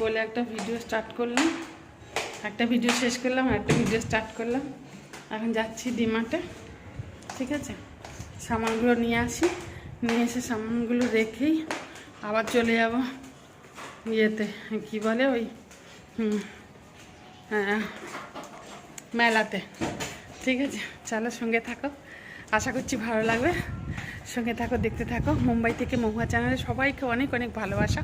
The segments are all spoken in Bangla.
বলে একটা ভিডিও স্টার্ট করলাম। একটা ভিডিও শেষ করলাম একটা ভিডিও স্টার্ট করলাম। এখন যাচ্ছি ডিমার্টে, ঠিক আছে? সামানগুলো নিয়ে আসি। নিয়ে এসে সামানগুলো রেখেই আবার চলে যাব ইয়েতে, কি বলে ওই মেলাতে। ঠিক আছে? চলো সঙ্গে থাকো। আশা করছি ভালো লাগবে। সঙ্গে থাকো, দেখতে থাকো। মুম্বাই থেকে মহুয়া চ্যানেলে সবাইকে অনেক অনেক ভালোবাসা,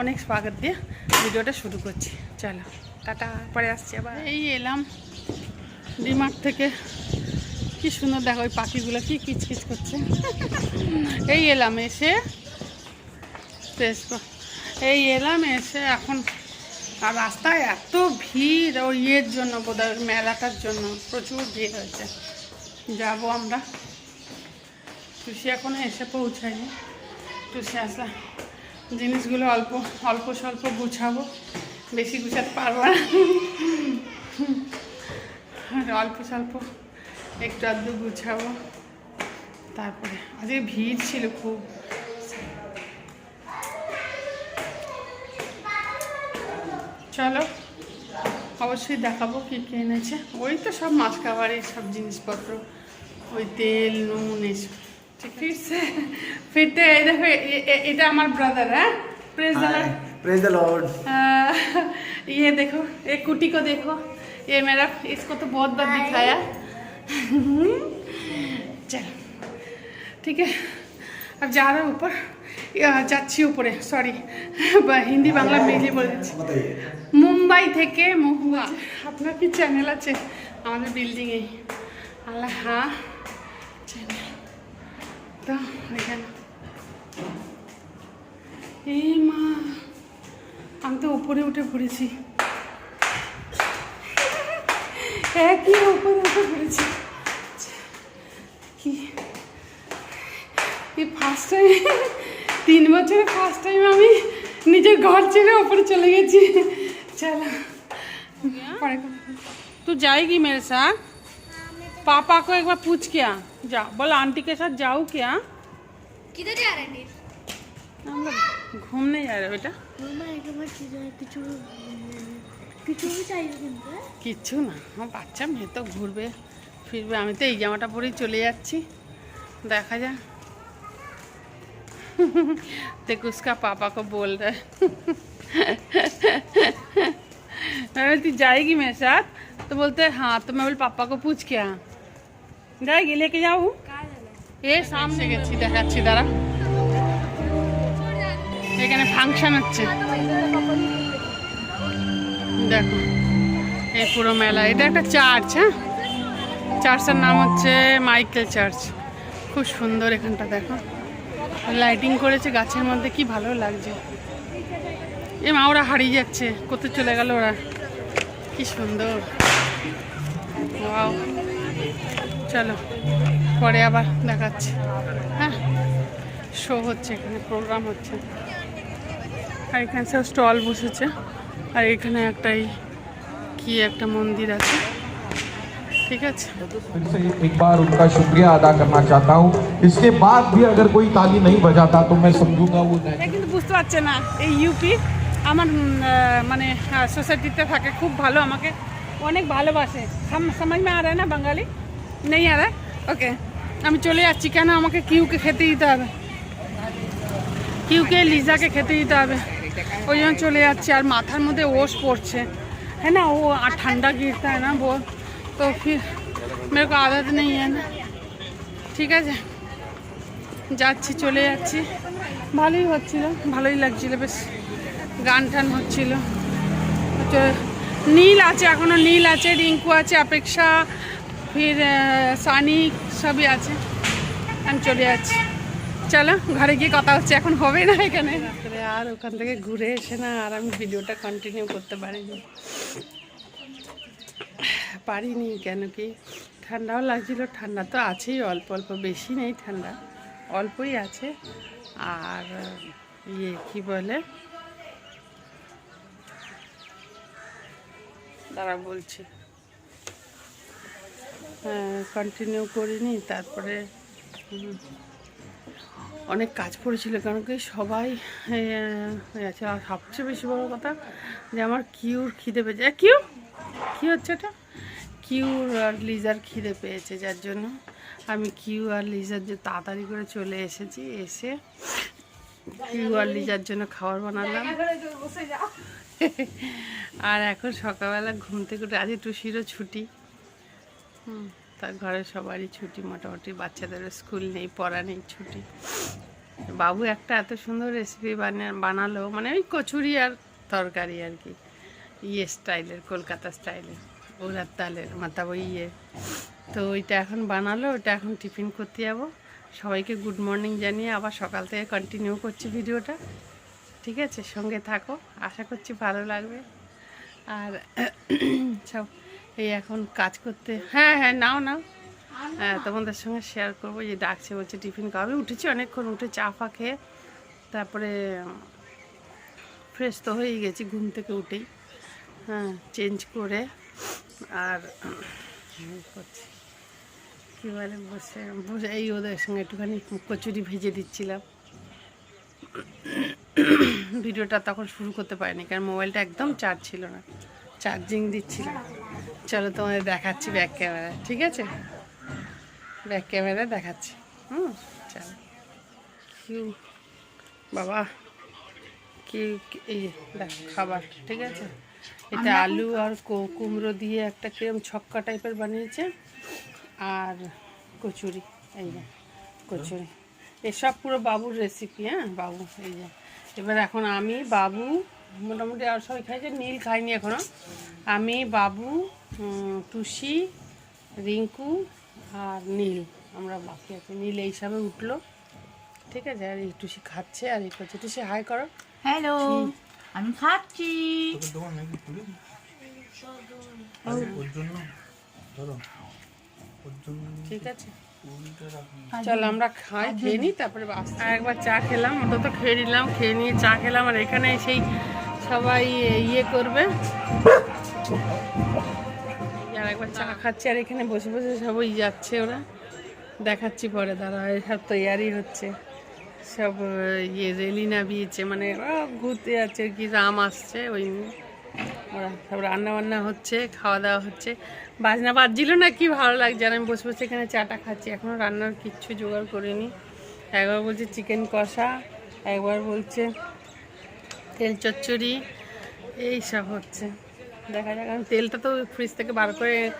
অনেক স্বাগত দিয়ে ভিডিওটা শুরু করছি। চলো, টাটা, পরে আসছি আবার। এই এলাম, ডিমার্ট থেকে। কি সুন্দর দেখো ওই পাখিগুলো, কি কিচকিচ করছে। এই এলাম এসে। এই এলাম এসে এখন আর রাস্তায় এত ভিড়, ওই ইয়ের জন্য বোধহয়, মেলাটার জন্য প্রচুর ভিড় হয়েছে। যাব আমরা। টুসি এখনও এসে পৌঁছায়নি। টুসি আসলাম জিনিসগুলো অল্প অল্প স্বল্প গুছাবো। বেশি গুছাতে পারব না। অল্প স্বল্প একটু আধটু গুছাবো। তারপরে আজকে ভিড় ছিল খুব। চলো, অবশ্যই দেখাবো কী কী এনেছে। ওই তো সব মাছ খাবারের সব জিনিসপত্র। ওই তেল, নুন, এসব। ঠিক ফিরছে ফিরতে এই দেখো এ- এ- এটা আমার ব্রাদার হ্যাঁ প্রেস प्रेज द लॉर्ड ये देखो ये कुटी को देखो ये मेरा इसको तो बहुत बार दिखाया चल ठीक है अब जा रहे हैं ऊपर या- যাচ্ছি উপরে সরি হিন্দি বাংলা মিলিয়ে বলে দিচ্ছি बताइए মুম্বাই থেকে মহুয়া আপনার কি চ্যানেল আছে আমাদের বিল্ডিংয়ে আল্লাহ হ্যাঁ চ্যানেল তো এখানে এই মা আমি তো উপরে উঠে পড়েছি একই উপরে উঠে পড়েছি কি এই ফার্স্ট টাইম তিন বছরে ফার্স্ট টাইম আমি নিজের ঘর ছেড়ে ওপরে চলে গেছি চলো पढ़े तू जाएगी मेरे साथ पापा को एक बार पूछ के आ जा बोला आंटी के साथ जाऊँ क्या किधर जा रहे थे हम लोग घूमने जा रहे हो बेटा মামা একবার কি যায় কিছু কিছু চাইবে কিন্তু হ্যাঁ? কিচ্ছু না আমার বাচ্চা মেয়ে তো ঘুরবে ফিরবে আমি তো এই জামাটা পরেই চলে যাচ্ছি দেখা যাক देख उसका पापा को बोल रहा है मैं बोलती जाएगी मेरे साथ तो बोलते हैं हाँ तो मैं बोल पापा को पूछ के हाँ जाएगी लेके जाऊँ এ সামনে গেছি দেখাচ্ছি দাঁড়া এখানে ফাংশন হচ্ছে দেখো এই পুরো মেলা এটা একটা চার্চ হ্যাঁ চার্চের নাম হচ্ছে মাইকেল চার্চ খুব সুন্দর এখানটা দেখো লাইটিং করেছে গাছের মধ্যে কি ভালো লাগছে এ মা ওরা হারিয়ে যাচ্ছে কোথায় চলে গেল ওরা কি সুন্দর Wow. চলো পরে আবার দেখাচ্ছি হ্যাঁ শো হচ্ছে এখানে প্রোগ্রাম হচ্ছে আর এখানে সব স্টল বসেছে আর এখানে একটাই কি একটা মন্দির আছে ঠিক আছে फिर से एक बार उनका शुक्रिया अदा करना चाहता हूँ इसके बाद भी अगर कोई ताली नहीं बजाता तो मैं समझूंगा वो এ কিন্তু বুঝতে পারছে না এই ইউপি আমার উম, আহ, মানে সোসাইটিতে থাকে খুব ভালো আমাকে অনেক ভালোবাসে সাম- সমাজ মে আর না বাঙালি নেই আর ওকে আমি চলে যাচ্ছি কেন আমাকে কিউকে খেতে দিতে হবে কিউকে লিজাকে খেতে দিতে হবে ওই জন্য চলে যাচ্ছি আর মাথার মধ্যে ওষ পড়ছে है ना वो आ- ठंडा गिरता है ना बहुत तो फिर मेरे को आदत नहीं है ना ঠিক আছে যাচ্ছি চলে যাচ্ছি ভালোই হচ্ছিল ভালোই লাগছিল বেশ গান টান হচ্ছিল তো নীল আছে এখনো নীল আছে রিঙ্কু আছে অপেক্ষা ফির সানি সবই আছে আমি চলে যাচ্ছি চলো ঘরে গিয়ে কথা হচ্ছে এখন হবে না এখানে রাত্রে আর ওখান থেকে ঘুরে এসে না আর আমি ভিডিওটা কন্টিনিউ করতে পারিনি পারিনি কেন কি ঠান্ডাও লাগছিল ঠান্ডা তো আছেই অল্প অল্প বেশি নেই ঠান্ডা অল্পই আছে আর ইয়ে কি বলে দাঁড়া বলছি কন্টিনিউ করিনি, তারপরে অনেক কাজ পড়েছিল, কারণ কি সবাই আছে। আর সবচেয়ে বেশি বড় কথা যে আমার কিউর খিদে পেয়েছে। কিউ? কী হচ্ছে এটা? কিউর আর লিজার খিদে পেয়েছে, যার জন্য আমি কিউ আর লিজার যে তাড়াতাড়ি করে চলে এসেছি, এসে কিউ আর লিজার জন্য খাবার বানালাম। আর এখন সকালবেলা ঘুম থেকে আজ টুসিরও ছুটি। হুম তার ঘরে সবারই ছুটি মোটামুটি বাচ্চাদেরও স্কুল নেই, পড়া নেই, ছুটি। বাবু একটা এত সুন্দর রেসিপি বানালো মানে ওই কচুরি আর তরকারি আর কি। ইয়ে স্টাইলের কলকাতা স্টাইলের ওরার তালের মাথা ইয়ে। তো ওইটা এখন বানালো ওটা এখন টিফিন করতে যাব। সবাইকে গুড মর্নিং জানিয়ে আবার সকাল থেকে কন্টিনিউ করছি ভিডিওটা। ঠিক আছে? সঙ্গে থাকো। আশা করছি ভালো লাগবে। আর সব এই এখন কাজ করতে হ্যাঁ হ্যাঁ নাও নাও। হ্যাঁ তোমাদের সঙ্গে শেয়ার করব। যে ডাকছে, বলছে, টিফিন খাওয়াবে? উঠেছি অনেকক্ষণ, উঠে চা ফা খেয়ে তারপরে ফ্রেশ তো হয়েই গেছি, ঘুম থেকে উঠেই। হ্যাঁ চেঞ্জ করে আর করছি কী বলে, বসে বসে এই ওদের সঙ্গে একটুখানি কচুরি ভেজে দিচ্ছিলাম। ভিডিওটা তখন শুরু করতে পারিনি, কারণ মোবাইলটা একদম চার্জ ছিল না চার্জিং দিচ্ছিলাম। চলো তোমাদের দেখাচ্ছি ব্যাক ক্যামেরা ঠিক আছে? ব্যাক ক্যামেরা দেখাচ্ছি। হুম চলো। কিউ বাবা কি এই খাবার ঠিক আছে? এটা আলু আর কু- কুমড়ো দিয়ে একটা কিরম ছক্কা টাইপের বানিয়েছে আর কচুরি এই যে কচুরি। এসব পুরো বাবুর রেসিপি হ্যাঁ? বাবু এই যে। এবার এখন আমি বাবু মোটামুটি আর সবাই খাইছে নীল খাইনি এখনও। আমি বাবু টুসি রিঙ্কু আর নীল। আমরা বাকি আছি। নীল এই হিসাবে উঠল। ঠিক আছে? আর এই টুসি খাচ্ছে আর এই করছে। টুসি হাই করো। হ্যালো আমি খাচ্ছি। ঠিক আছে। চল আমরা খাই খেয়ে নিই তারপরে আর একবার চা খেলাম অন্তত খেয়ে নিলাম খেয়ে নিয়ে চা খেলাম আর এখানে সেই সবাই ইয়ে করবে। আর একবার চা খাচ্ছে আর এখানে বসে বসে সবাই যাচ্ছে ওরা। দেখাচ্ছি পরে দাঁড়া সব তৈয়ারি হচ্ছে। সব ইয়ে রেলি নামিয়েছে মানে ঘুরতে যাচ্ছে কি রাম আসছে ওই নিয়ে। ওরা সব রান্না বান্না হচ্ছে খাওয়া দাওয়া হচ্ছে। বাজনা বাজছিল না, কি ভালো লাগছে? আর আমি বসে বসে এখানে চাটা খাচ্ছি। এখনও রান্নার কিচ্ছু জোগাড় করিনি। একবার বলছে চিকেন কষা, একবার বলছে তেল চচ্চড়ি, এই সব হচ্ছে। দেখা যাক আমি তেলটা তো ফ্রিজ থেকে বার করে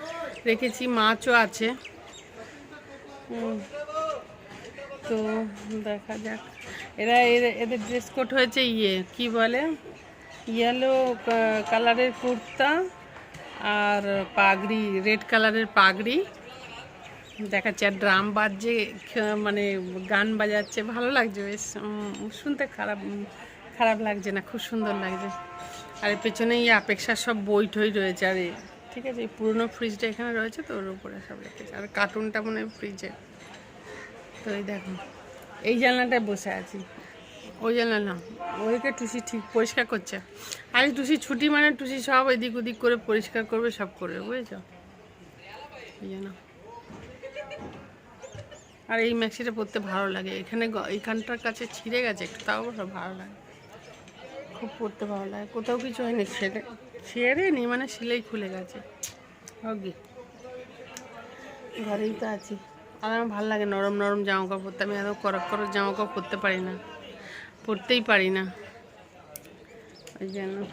রেখেছি, মাছও আছে। তো দেখা যাক। এরা এর- এদের ড্রেস কোড হয়েছে ইয়ে কি বলে? ইয়েলো কালারের কুর্তা। আর পাগড়ি রেড কালারের পাগড়ি। দেখাচ্ছে আর ড্রাম বাজছে মানে গান বাজাচ্ছে। ভালো লাগছে বেশ। শুনতে খারাপ খারাপ লাগছে না, খুব সুন্দর লাগছে। আর পেছনে এই আপেক্ষার সব বই টই রয়েছে। আর ঠিক আছে, এই পুরনো ফ্রিজটা এখানে রয়েছে তো, ওর উপরে সব রেখেছে। আর কার্টুনটা মনে হয় ফ্রিজে তো এই দেখো, এই জানলাটায় বসে আছি। ওই জন্য না ওইকে টুসি ঠিক পরিষ্কার করছে। আর এই টুসি ছুটি মানে টুসি সব এদিক ওদিক করে পরিষ্কার করবে, সব করবে, বুঝেছ? এই জন্য আর এই ম্যাক্সিটা পরতে ভালো লাগে। এখানে এইখানটার কাছে ছিঁড়ে গেছে একটু, তাও ভালো লাগে। খুব পরতে ভালো লাগে। কোথাও কিছু হয়নি, ছেড়ে ছেড়ে নি মানে সিলাই খুলে গেছে। ওকে ঘরেই তো আছি। আর আমার ভালো লাগে নরম নরম জামা কাপড় পরতে। আমি এত করক করক জামা কাপড় পরতে পারি না। পরতেই পারি না। ওই জন্য।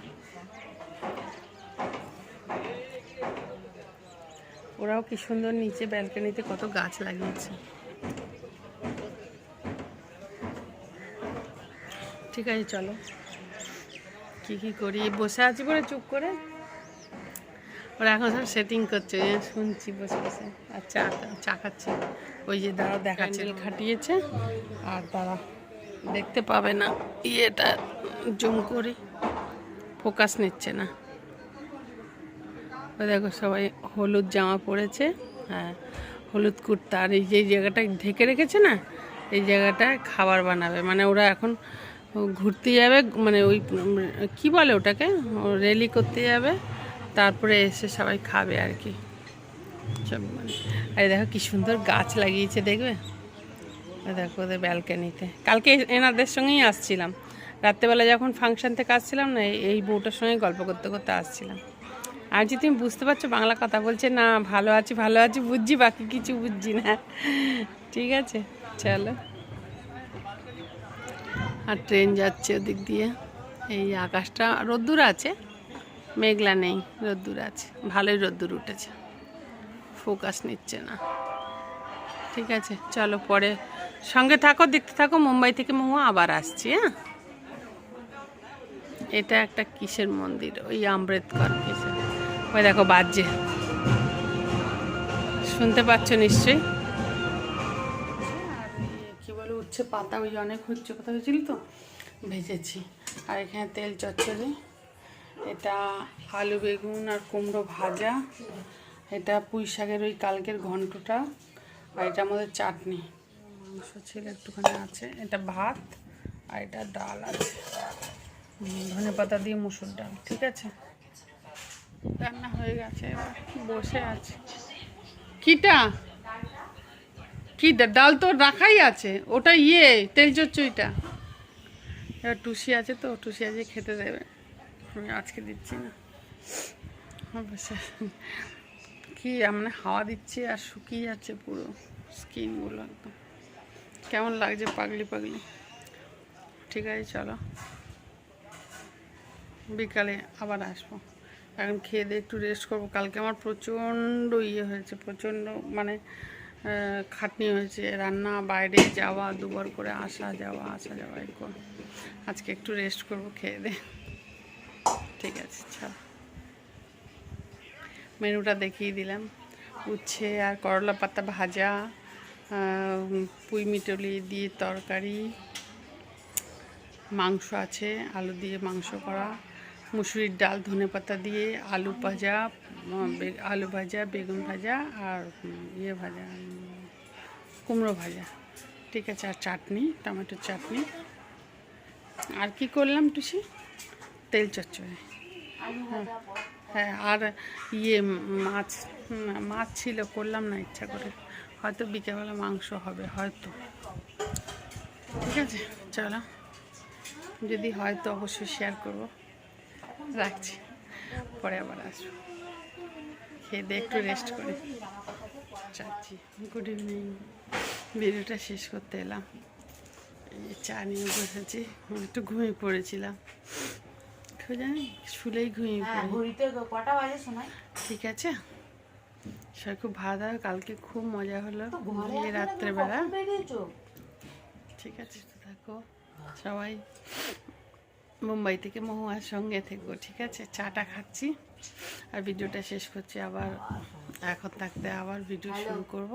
ওরাও কি সুন্দর নিচে ব্যালকনিতে কত গাছ লাগিয়েছে। ঠিক আছে চলো। কি কি করি? বসে আছি বলে চুপ করে। ওরা এখন সব সেটিং করছে। শুনছি বসে বসে। আর চা চা খাচ্ছে। ওই যে দাঁড়া দেখাচ্ছে। খাটিয়েছে। আর তারা দেখতে পাবে না। ইয়েটা জুম করে। ফোকাস নিচ্ছে না। দেখো সবাই হলুদ জামা পরেছে। হ্যাঁ হলুদ কুর্তা। আর এই যে জায়গাটা ঢেকে রেখেছে না, এই জায়গাটায় খাবার বানাবে। মানে ওরা এখন ঘুরতে যাবে মানে ওই, কি বলে ওটাকে? রেলি করতে যাবে। তারপরে এসে সবাই খাবে আর কি। সব মানে আর দেখো কি সুন্দর গাছ লাগিয়েছে, দেখবে? দেখো ওদের ব্যালকানিতে। কালকে এনাদের সঙ্গেই আসছিলাম। রাত্রেবেলা যখন ফাংশন থেকে আসছিলাম না, এই- বউটার সঙ্গে গল্প করতে করতে আসছিলাম। আর যে তুমি বুঝতে পারছ বাংলা কথা? বলছে, না, ভালো আছি ভালো আছি, বুঝছি, বাকি কিছু বুঝছি না। ঠিক আছে, চলো। আর ট্রেন যাচ্ছে ওদিক দিয়ে। এই আকাশটা রোদ্দুর আছে, মেঘলা নেই, রোদ্দুর আছে। ভালোই রোদ্দুর উঠেছে। ফোকাস নিচ্ছে না। ঠিক আছে, চলো পরে সঙ্গে থাকো, দেখতে থাকো, মুম্বাই থেকে মহু আবার আসছি হ্যাঁ? এটা একটা কিসের মন্দির? ওই আম্বেদকর কিসের? ওই দেখো বাজছে। শুনতে পাচ্ছ নিশ্চয়ই? কি উচ্ছে পাতা, ওই অনেক উচ্ছে পাতা হয়েছিল তো? ভেজেছি। আর এখানে তেল চচ্চড়ি। এটা আলু বেগুন আর কুমড়ো ভাজা। এটা পুঁই শাকের ওই কালকের ঘন্টটা। আর এটা আমাদের চাটনি। মাংস ছিল একটুখানি আছে, এটা ভাত আর এটা ডাল আছে। ধনে পাতা দিয়ে মুসুর ডাল, ঠিক আছে? রান্না হয়ে গেছে, এবার বসে আছে। কিটা? কি ডাল তো রাখাই আছে, ওটা ইয়ে তেল চচ্চড়িটা এবার টুসি আছে তো, টুসি আজকে খেতে দেবে। আমি আজকে দিচ্ছি না। অবশ্যই। কি মানে হাওয়া দিচ্ছে আর শুকিয়ে যাচ্ছে পুরো স্কিনগুলো একদম। কেমন লাগছে পাগলি পাগলি? ঠিক আছে, চলো। বিকালে আবার আসব। এখন খেয়ে দিয়ে একটু রেস্ট করব। কালকে আমার প্রচণ্ড ইয়ে হয়েছে, প্রচণ্ড মানে খাটনি হয়েছে। রান্না, বাইরে যাওয়া, দুবার করে আসা যাওয়া আসা যাওয়া, এই আজকে একটু রেস্ট করব খেয়ে দিয়ে। ঠিক আছে, চলো। মেনুটা দেখিয়ে দিলাম। উচ্ছে আর করলা পাতা ভাজা পুঁই মিটলি দিয়ে তরকারি মাংস আছে আলু দিয়ে মাংস করা মুসুরির ডাল ধনে পাতা দিয়ে আলু ভাজা আলু ভাজা বেগুন ভাজা আর ইয়ে ভাজা কুমড়ো ভাজা। ঠিক আছে আর চাটনি টমেটোর চাটনি। আর কি করলাম টুসি? তেল চচ্চড়ি। হ্যাঁ আর ইয়ে মাছ মাছ ছিল, করলাম না ইচ্ছা করে। হয়তো বিকেলবেলা মাংস হবে, হয়তো। ঠিক আছে, চলো। যদি হয় তো অবশ্যই শেয়ার করব। রাখছি। পরে আবার আসব। খেয়ে দিয়ে একটু রেস্ট করে। যাচ্ছি গুড ইভিনিং ভিডিওটা শেষ করতে এলাম। চা নিয়ে বসেছি। একটু ঘুমিয়ে পড়েছিলাম। খুব জানি শুলেই ঘুমিয়ে হ্যাঁ কটা বাজে সময়? ঠিক আছে? সবাই খুব ভালো থাকো কালকে খুব মজা হলো। রাত্রেবেলা। ঠিক আছে থাকো। সবাই মুম্বাই থেকে মহুয়ার সঙ্গে থেকো ঠিক আছে? চাটা খাচ্ছি আর ভিডিওটা শেষ করছি আবার। এখন থাকতে আবার ভিডিও শুরু করব।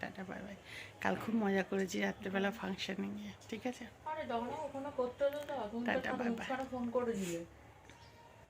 Tata bye bye. কাল খুব মজা করেছি রাত্রেবেলা ফাংশনে গিয়ে ঠিক আছে? টাটা, করে দিয়ে